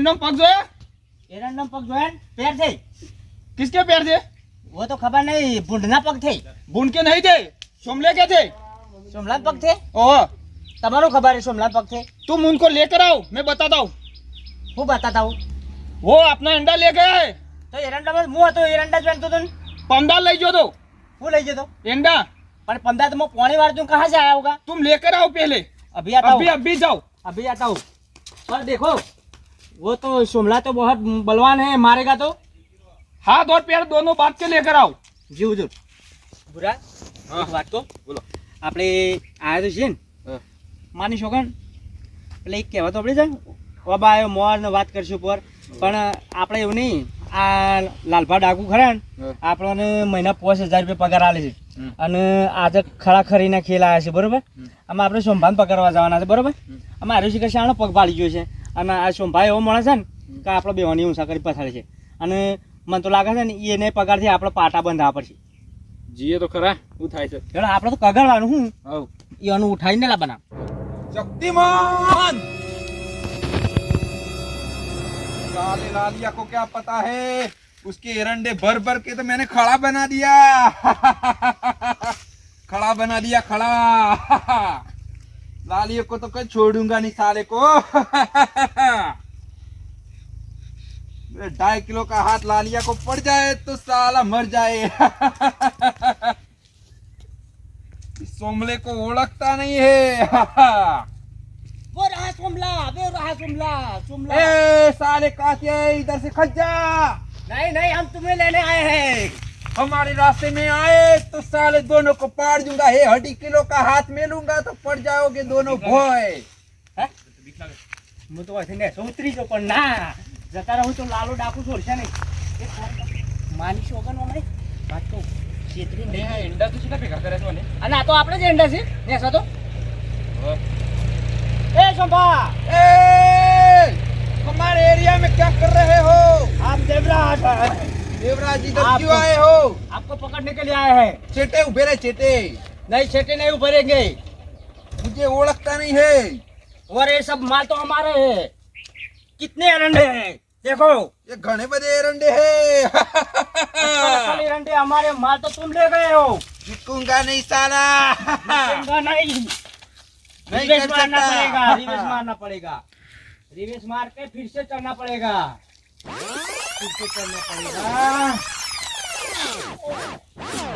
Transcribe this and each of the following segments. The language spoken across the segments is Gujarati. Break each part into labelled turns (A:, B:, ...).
A: આપો વેંડા આ એંડો પગ જોયા
B: એરંડમ પગ જોયા ને? પેર થઈ
A: કિસકે પેર છે
B: वो तो खबर नहीं बूढ़ना पग थे
A: બુન કે નહીં थे सोमले के थे
B: सोमलाल पग थे
A: ओह
B: તમારું ખબર है सोमलाल पग थे
A: तुम उनको लेकर आओ मैं बताता हूँ
B: હું બતાતા હું
A: वो अपना अंडा ले गया है
B: તો એરંડા માં હું હતો એરંડા જોઈન તો તો
A: पंडा ले जो दो
B: હું લઈ જતો
A: अंडा
B: पर पंद्रह तो मैं पौने बार तुम कहाँ से आया होगा
A: तुम लेकर आओ पहले
B: अभी आता
A: अभी
B: हूँ
A: अभी जाओ
B: अभी आता हूँ पर देखो वो तो सोमला तो बहुत बलवान है मारेगा तो
A: हाथ और पैर दोनों बांध के लेकर आओ
B: જી હુજુર બુરા એક વાત કહો
A: બોલો.
B: આપણે આયા તો છીએ ને
A: હા.
B: માની છોકન એટલે એક કહેવા તો આપણે છે ઓબા આવ્યો મોર ને વાત કરશું પર પણ આપણે એવું નહીં આ લાલભા ડાકુ ખરા ને
A: હા.
B: આપણને મહિના પાંચ હજાર રૂપિયા પગાર આલે છે
A: હમ.
B: અને આજે ખરા ખરીના ખેલ આવ્યા છે બરોબર
A: હમ.
B: આમાં આપણે સોમભાન પકડવા જવાના છે બરોબર
A: હમ.
B: આમાં આર્યું શિખર શાણો પગ પાડી ગયો છે અને આ સોમભાઈ એવો માણસ છે ને કે આપણે બેવાની ઊંસા કરી પછાડે છે અને મને તો લાગે છે ને એને પગારથી આપણે પાટા બંધાવા પડશે
A: જીએ તો ખરા શું થાય છે
B: એટલે આપણે તો કગળવાનું હું
A: આવ
B: એનું ઉઠાઈને લાવવાના
C: शक्तिमान साले लालिया को क्या पता है उसके एरंडे भर भर के तो मैंने खड़ा बना दिया खड़ा बना दिया खड़ा लालिया को तो कहीं छोड़ूँगा नहीं साले को। ढाई किलो का हाथ लालिया को पड़ जाए तो साला मर जाए। सोमले को ओळखता नहीं है।
B: वो रहा सोमला वो रहा सोमला सोमला।
C: ए साले कातिया इधर से खच जा।
B: नहीं नहीं हम तुम्हें लेने आए हैं।
C: हमारे रास्ते में आए तो साले दोनों को पाड़ दूंगा हे हड्डी किलो का हाथ में लूंगा तो पड़ जाओगे दोनों भोय
B: હું તો હશે ને ઉતરી જો પણ ના જતા રહું તો લાલો ડાકુ છોડશે નહીં એક કામ કર. માની શોગન હમણે વાત કહું છેતરી
A: ને
B: નહીં
A: આ એંડા તો કેટલા ભેગા કર્યા છો ને
B: અને આ તો આપણે જ એંડા છે ને સતો એ શોભા
C: ए हमारे एरिया में क्या कर रहे हो
B: આપ દેવરાજ
C: देवराज इधर क्यों आए हो?
B: आपको पकड़ने के लिए आए हैं।
C: चेटे उभे रहे चेटे।
B: नहीं छेटे नहीं उभरेंगे।
C: मुझे ओळखता नहीं है।
B: और ये सब माल तो हमारे है। कितने एरंडे हैं? देखो।
C: ये घने बड़े एरंडे है।
B: असली एरंडे हमारे माल तो तुम ले गए हो।
C: झुकूँगा नहीं साला।
B: चलेगा नहीं।
C: नहीं
B: रिवेश मारना पड़ेगा रिवेश मारना पड़ेगा। रिवेश मार के फिर से चलना पड़ेगा। फिर से चलना पड़ेगा।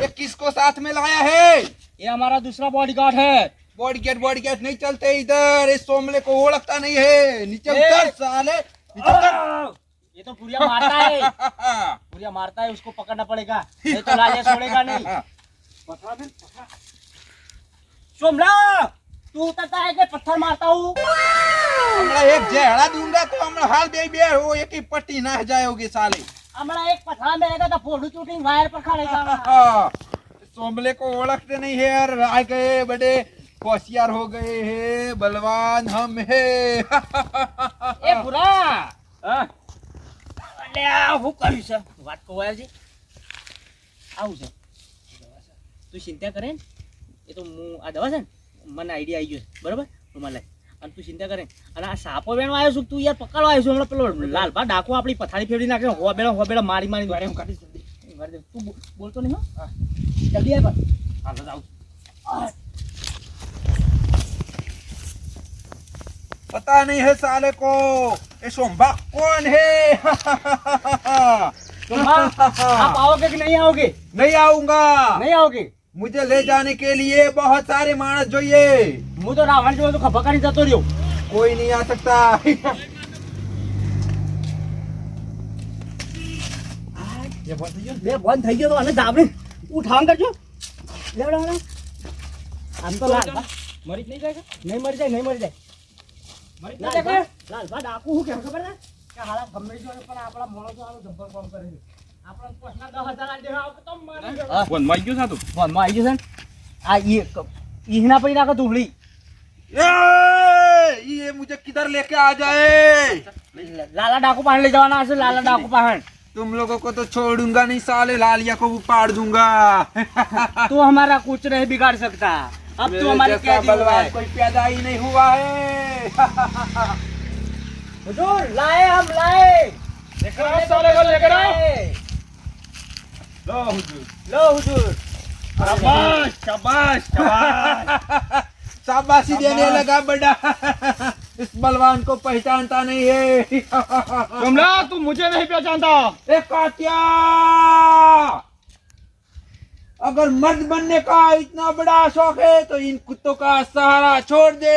C: ये किसको साथ में लाया है?
B: ये हमारा दूसरा बॉडीगार्ड है।
C: बॉडी गेट बॉडी गेट नहीं चलते इधर। इस सोमले को वो लगता नहीं है। नीचे उतर साले।
B: ये तो पुरिया मारता है। पुरिया मारता है उसको पकड़ना पड़ेगा। नहीं तो लालिया छोड़ेगा नहीं। पथरा में पथरा सोमला તું ઉતરતા કે પથ્થર મારતા
C: હું હમણાં એક જેડા ડુંગા તો હમણાં હાલ બે બે હો એકી પટ્ટી ના જાય ઓગી
B: સાલી. હમણાં એક પથરા મેરે તો ફોડું ચૂટી વાયર પર ખાડે
C: હા સોમલે કો ઓળખતે નહીં હે યાર આ ગયે બડે હોશિયાર હો ગયે હે બલવાન હમ હે.
B: એ ભૂરા! અલ્યા હું કરીશ વાત કોવાય છે આવું છે. તું ચિંતા કરે એ તો હું આ દવા છે ને મને આઈડિયા આવી ગયો છે બરાબર રૂમાલ લાય અને તું ચિંતા કરે અને આ સાપો બેનો આવ્યો છું તું યાર પકડવા આવ્યો છું હમણાં પેલો લાલભા ડાકુ આપણી પથારી ફેરવી નાખે હો બેડો હો બેડો મારી મારી
A: વારે હું કાઢીશ જલ્દી.
B: મારી દે. તું બો- બોલતો નહીં હો જલ્દી આવ પણ
A: હાલ જ આવું
C: पता नहीं है साले को ये सोमबा कौन है
B: तो हाँ, आप आओगे कि नहीं आओगे
C: नहीं आऊंगा
B: नहीं आओगे
C: मुझे ले जाने के लिए बहुत सारे मानस જોઈએ
B: હું તો રાવણ જેવો તો ખભા કરી જતો રહ્યો
C: कोई नहीं आ सकता
B: બે બંધ થઈ ગયો તો અને દાબડી ઉઠાણ કરજો લેવડા લેવડા. આમ તો લાલ
A: મરી જ નહીં જાય
B: નહીં મરી જાય નહીં મરી જાય
A: મરી જ નહીં
B: લાલ
A: જાય
B: લાલભા ડાકુ હું કેમ ખબર છે કે હાલા ગમે તે હોય પણ આપણા માણસો આનું જબ્બર કામ કરે છે આપણા પોસના દસ હજાર આ દેવા આવે તો મારી ગયો.
A: ફોન માં ગયું સાતું
B: ફોનમાં આવી જશે ને આ ઈ ઈહના પડી રાખો તુબડી
C: ये ये मुझे किधर लेके आ जाए
B: લાલા ડાકુ પાહણ લઈ જવાના હશે લાલા ડાકુ પાહણ
C: तुम लोगों को तो छोड़ूंगा नहीं साले लालिया को उपाड़ दूंगा
B: तू हमारा कुछ नहीं बिगाड़ सकता अब तू
C: मेरे
B: हमारे
C: जैसा
B: कैदी हुआ
C: बलवान
B: है
C: कोई पैदा ही नहीं हुआ है
B: हुजूर लाए हम लाए
A: लेकर आओ साले को लेकर आओ
C: लो हुजूर
B: लो हुजूर
A: शाबाश शाबाश शाबाश
C: शाबाशी देने लगा बड़ा इस बलवान को पहचानता नहीं है
A: कमला तू मुझे नहीं पहचानता
C: ए काटिया अगर मर्द बनने का इतना बड़ा शौक है तो इन कुत्तों का सहारा छोड़ दे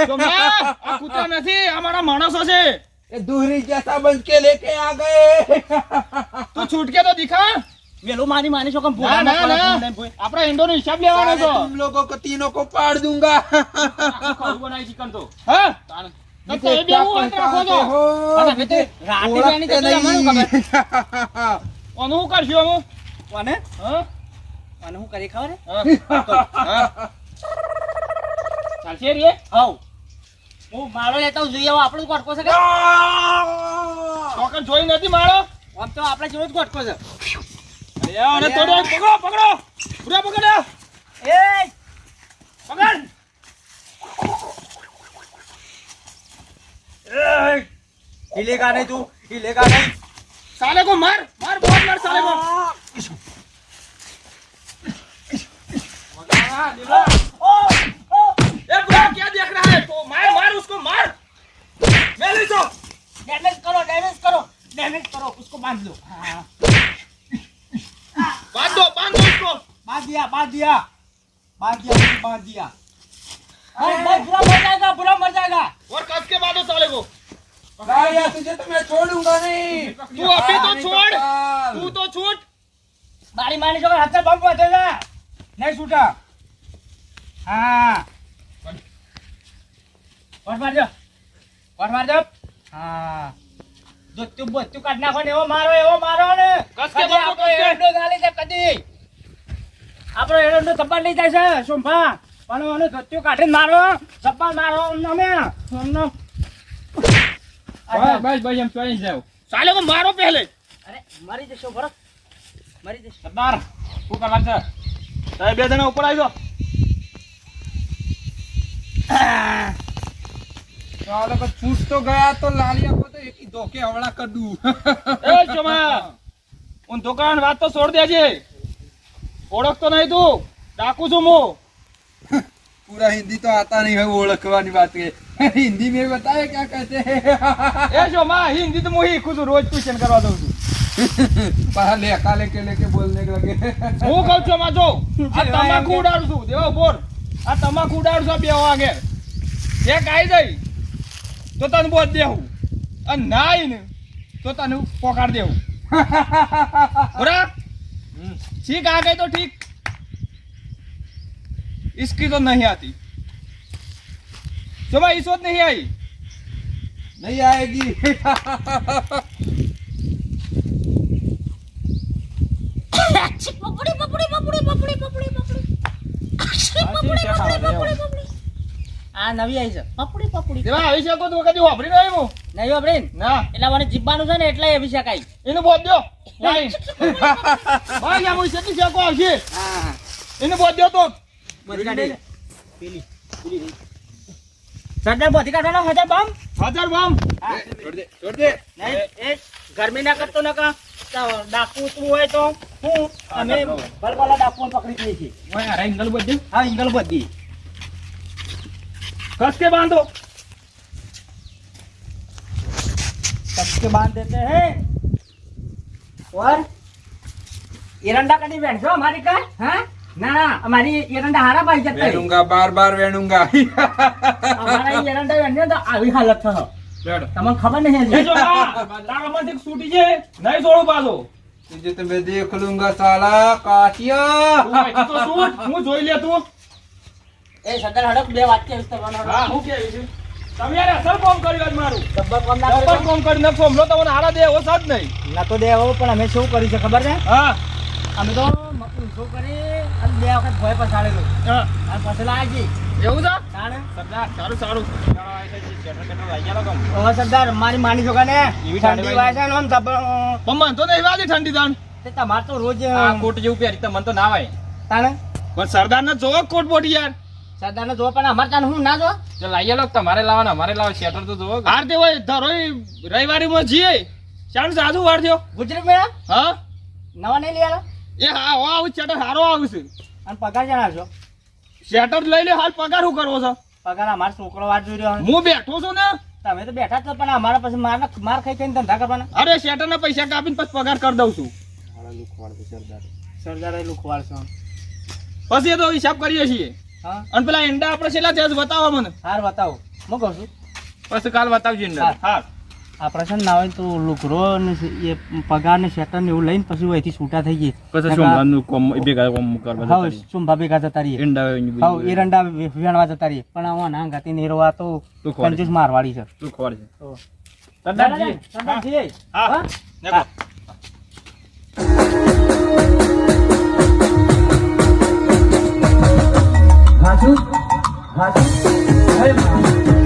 A: કમલા આ કૂતરા નથી આ મારા માણસો છે
C: ये दूहरी जैसा बन के लेके आ गए
A: તું છૂટકે તો દિખા
B: વેલો માની માની છો કમ
A: ભૂખા ના ના આપણે ઇન્ડોનો હિસાબ લોકો પાડ દુંગા. હું? રાખો
B: તો
A: હું
B: કરી ખબર?
A: હાઉ હું
B: મારો લેતા હું જોઈએ આપણો ગોટકો છે
A: જોઈ નથી મારો
B: આમ તો આપણે જોઈ જ ગોટકો છે.
A: અને તોડો પકડો પકડો પૂરા પકડો
B: એ
A: પકડ
B: હિલેગા નહીં તું હિલેગા નહીં
A: साले को मार मार बहुत मार साले को ए बुरा क्या देख रहा है तो मार मार उसको मार मैं ले जाओ
B: डैमेज करो डैमेज करो डैमेज करो उसको बांध लो हाँ दिया बाँध दिया बाँध दिया बाँध दिया बुरा मर जाएगा बुरा मर जाएगा।
A: और कस के बांधो साले को?
C: तुझे तो मैं छोड़ूँगा नहीं।
A: तू अभी तो छोड़। तू तो छूट।
B: मारी मारने जोकर हाथ से बम बचेगा नहीं छूटा। हाँ। और मार जा और मार जा हाँ જો તું બધું કાઢ નાખો ને એવો મારો એવો મારો ને
A: કસ કે
B: બમ
A: કસ કે
B: ગાલી દે કદી આપણો એડો સપ્પા લઈ જાય છે સોમભા પણ મને ધોત્યું કાઢીને મારો સપ્પા મારો અમે અમને
A: બસ બસ એમ ચોઈ જાવ ચાલે તો મારો પહેલે.
B: અરે મારી જશો બરો મારી જશો.
A: સરદાર શું કરવા છે? સાહેબ બે જણા ઉપર આવી જાઓ
C: તો છૂટ તો ગયા તો લાલી આપો તો એકી ધોકે હવળા કદું
A: એ ચોમા ઉન દુકાન વાત તો છોડ દેજે. ઓળખતો નહીં તું. ડાકુ છું હું.
C: પૂરા હિન્દી તો આતા નહીં હવે ઓળખવાની વાત કે. હિન્દી મેં બતાવે ક્યાં કહેતે
A: એ જો માં હિન્દી તો હું શીખું છું રોજ ટ્યુશન કરવા દઉં છું.
C: પાહા લેખા લેકે બોલને લગે.
A: હું કહું છું આ તમાકુ ઉડાડું છું. દેવા બોલ આ તમાકુ ઉડાડું છું બે વાગે એક આવી જઈ તો બોલ દેવું અને ના આવીને તો પોકાર દેવું બરાબર? ठीक आ गए तो ठीक। इसकी तो नहीं आती। सुबह इस वक्त नहीं आई।
C: नहीं आएगी।
D: पपड़ी पपड़ी पपड़ी पपड़ी पपड़ी પપડી
B: આ નવી આવી છે.
D: પપડી પપડી.
A: દેવા આવી શકો તો કદી વાપરી નહીં હું
B: નહીં વાપરી
A: ના
B: એટલે મને જીબવાનું છે ને એટલે આવી શકાય
A: એનું બોલ દો
B: Vai! Vai, minha mãe, você tem que jogar aqui! Ah! Ele não pode, eu tô! Pode
A: cadê? Pili. કસકે બાંધો
B: કસકે બાંધ દેતે હે નહીં
A: હે પાછો.
C: જે તમે દેખ લુંગા સાલા કાઠિયા
A: તો હું જોઈ લે તું.
B: એ સદર હડક બે વાત કે
A: છે? તમે યાર અસલ કોમ કર્યું આજ મારું.
B: ડબ્બા કોમ ના
A: ડબલ કોમ કરી નાખો તમને હારા દે એવો સાથ નહીં.
B: ના તો દેવો પણ અમે શું કર્યું છે ખબર છે?
A: હા.
B: અમે તો ઊંધો કરી? અને બે વખત ભય પછાડેલો.
A: હા.
B: અને પછી લાગી.
A: એવું છે? સરદાર સારું સારું.
B: હવે સરદાર મારી માની છો ને?
A: એવી ઠંડી
B: વાય છે ને
A: તો નહીં ઠંડી તાણ.
B: તે તમારે તો રોજ
A: આ કોટ જેવું પહેરી મને તો ના આવે
B: તાણે?
A: પણ સરદાર ને જોવો કોટ પોટી યાર.
B: સરદારને જો પણ અમારે ત્યાં હું ના જો
A: જો લાઈએ લો તમારે લાવવાના અમારે લાવો શેટર તો જોવો હાર તે હોય ધરો રવિવારીમાં જઈએ. ચાણ સાદું વાર થયો.
B: ગુજરાત મેળા?
A: હા?
B: નવા નહીં લઈ આલો?
A: એ હા હો આવું શેટર સારો આવશે.
B: અને પગાર જણાવજો. છો
A: શેટર લઈ લે હાલ પગાર શું કરવો છે?
B: પગાર અમારો છોકરો વાત જોઈ રહ્યો
A: હું બેઠો છું ને?
B: તમે તો બેઠા જ છો પણ અમારા પછી માર માર ખાઈ ખાઈને ધંધા કરવાના.
A: અરે શેટર ના પૈસા કાપીને પછી પગાર કરી દઉં છું.
B: સરદાર. સરદાર લુખવાડ છો
A: પછી એ તો હિસાબ કરીએ છીએ.
B: હા
A: અને પેલા એંડા આપણે છેલ્લા ત્યાં બતાવો મને.
B: હાર બતાવો હું કહું છું?
A: પછી કાલ બતાવજો એંડા હા
B: આપણે છે ને ના હોય તો લુકરો ને એ પગાર ને શેટર ને એવું લઈને પછી અહીંથી છૂટા થઈ ગઈ
A: ચુંભા સોમભાનું ભેગા કોમ કરવા
B: હા જતા રહીએ. હા એ રંડા વેણવા જતા રહીએ. પણ આવા ના ગાતી ને એરવા
A: તો
B: કંજૂસ મારવાડી છે.
A: તું ખોર છે
B: હા.
A: 马
B: 球
A: 马
B: 球
A: 哎呀